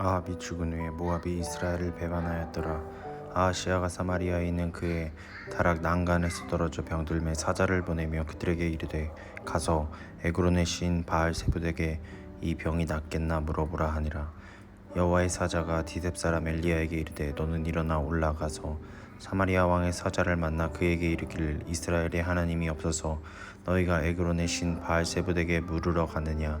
아합이 죽은 후에 모압이 이스라엘을 배반하였더라. 아하시아가 사마리아에 있는 그의 타락 난간에서 떨어져 병들매 사자를 보내며 그들에게 이르되 가서 에그론의 시인 바알 세부에게 이 병이 낫겠나 물어보라 하니라. 여호와의 사자가 디셉 사람 엘리야에게 이르되 너는 일어나 올라가서 사마리아 왕의 사자를 만나 그에게 이르기를 이스라엘의 하나님이 없어서 너희가 에그론의 신 바알세붓에게 물으러 가느냐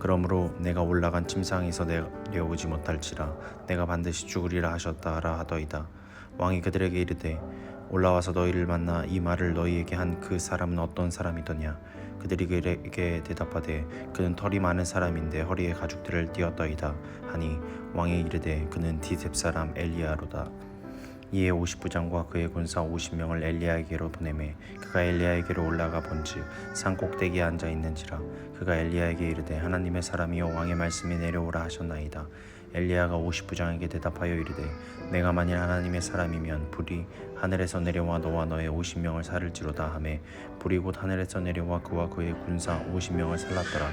그러므로 내가 올라간 침상에서 내려오지 못할지라 내가 반드시 죽으리라 하셨다 하라 하더이다. 왕이 그들에게 이르되 올라와서 너희를 만나 이 말을 너희에게 한 그 사람은 어떤 사람이더냐? 그들이 그에게 대답하되 그는 털이 많은 사람인데 허리에 가죽들을 띄었더이다. 하니 왕이 이르되 그는 디셉 사람 엘리야로다 이에 50부장과 그의 군사 50명을 엘리야에게로 보내매 그가 엘리야에게로 올라가 본즉 산 꼭대기에 앉아 있는지라 그가 엘리야에게 이르되 하나님의 사람이여 왕의 말씀이 내려오라 하셨나이다. 엘리야가 50부장에게 대답하여 이르되 내가 만일 하나님의 사람이면 불이 하늘에서 내려와 너와 너의 50명을 살을지로다 하매 불이 곧 하늘에서 내려와 그와 그의 군사 50명을 살랐더라.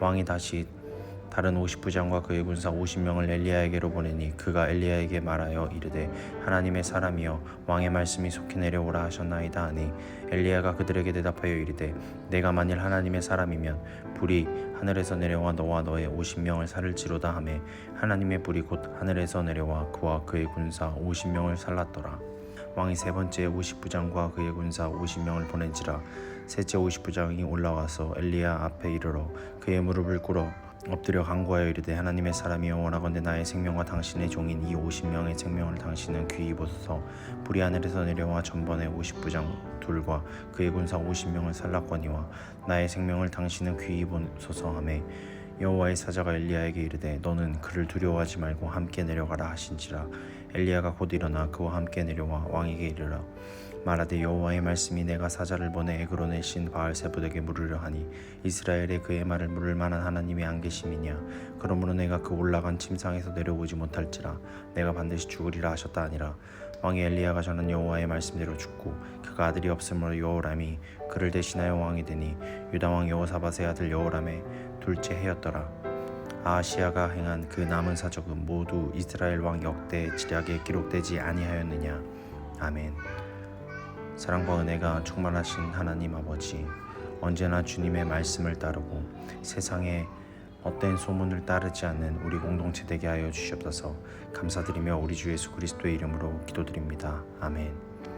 왕이 다시 다른 50부장과 그의 군사 50명을 엘리야에게로 보내니 그가 엘리야에게 말하여 이르되 하나님의 사람이여 왕의 말씀이 속히 내려오라 하셨나이다 하니 엘리야가 그들에게 대답하여 이르되 내가 만일 하나님의 사람이면 불이 하늘에서 내려와 너와 너의 50명을 살을지로다 하매 하나님의 불이 곧 하늘에서 내려와 그와 그의 군사 50명을 살랐더라. 왕이 세 번째 50부장과 그의 군사 50명을 보낸지라. 셋째 50부장이 올라와서 엘리야 앞에 이르러 그의 무릎을 꿇어 엎드려 간구하여 이르되 하나님의 사람이여 원하건대 나의 생명과 당신의 종인 이 50명의 생명을 당신은 귀히 보소서. 불이 하늘에서 내려와 전번에 50부장 둘과 그의 군사 50명을 살랐거니와 나의 생명을 당신은 귀히 보소서 하매 여호와의 사자가 엘리야에게 이르되 너는 그를 두려워하지 말고 함께 내려가라 하신지라. 엘리야가 곧 일어나 그와 함께 내려와 왕에게 이르러 말하되 여호와의 말씀이 내가 사자를 보내 에그론의 신 바알세붓에게 물으려 하니 이스라엘에 그의 말을 물을 만한 하나님이 안 계심이냐? 그러므로 내가 그 올라간 침상에서 내려오지 못할지라 내가 반드시 죽으리라 하셨다 아니라. 왕이 엘리야가 전한 여호와의 말씀대로 죽고 그가 아들이 없으므로 여호람이 그를 대신하여 왕이 되니 유다 왕 여호사밧의 아들 여호람의 둘째 해였더라. 아시아가 행한 그 남은 사적은 모두 이스라엘 왕 역대 지략에 기록되지 아니하였느냐? 아멘. 사랑과 은혜가 충만하신 하나님 아버지, 언제나 주님의 말씀을 따르고 세상에 어떤 소문을 따르지 않는 우리 공동체 되게 하여 주시옵소서. 감사드리며 우리 주 예수 그리스도의 이름으로 기도드립니다. 아멘.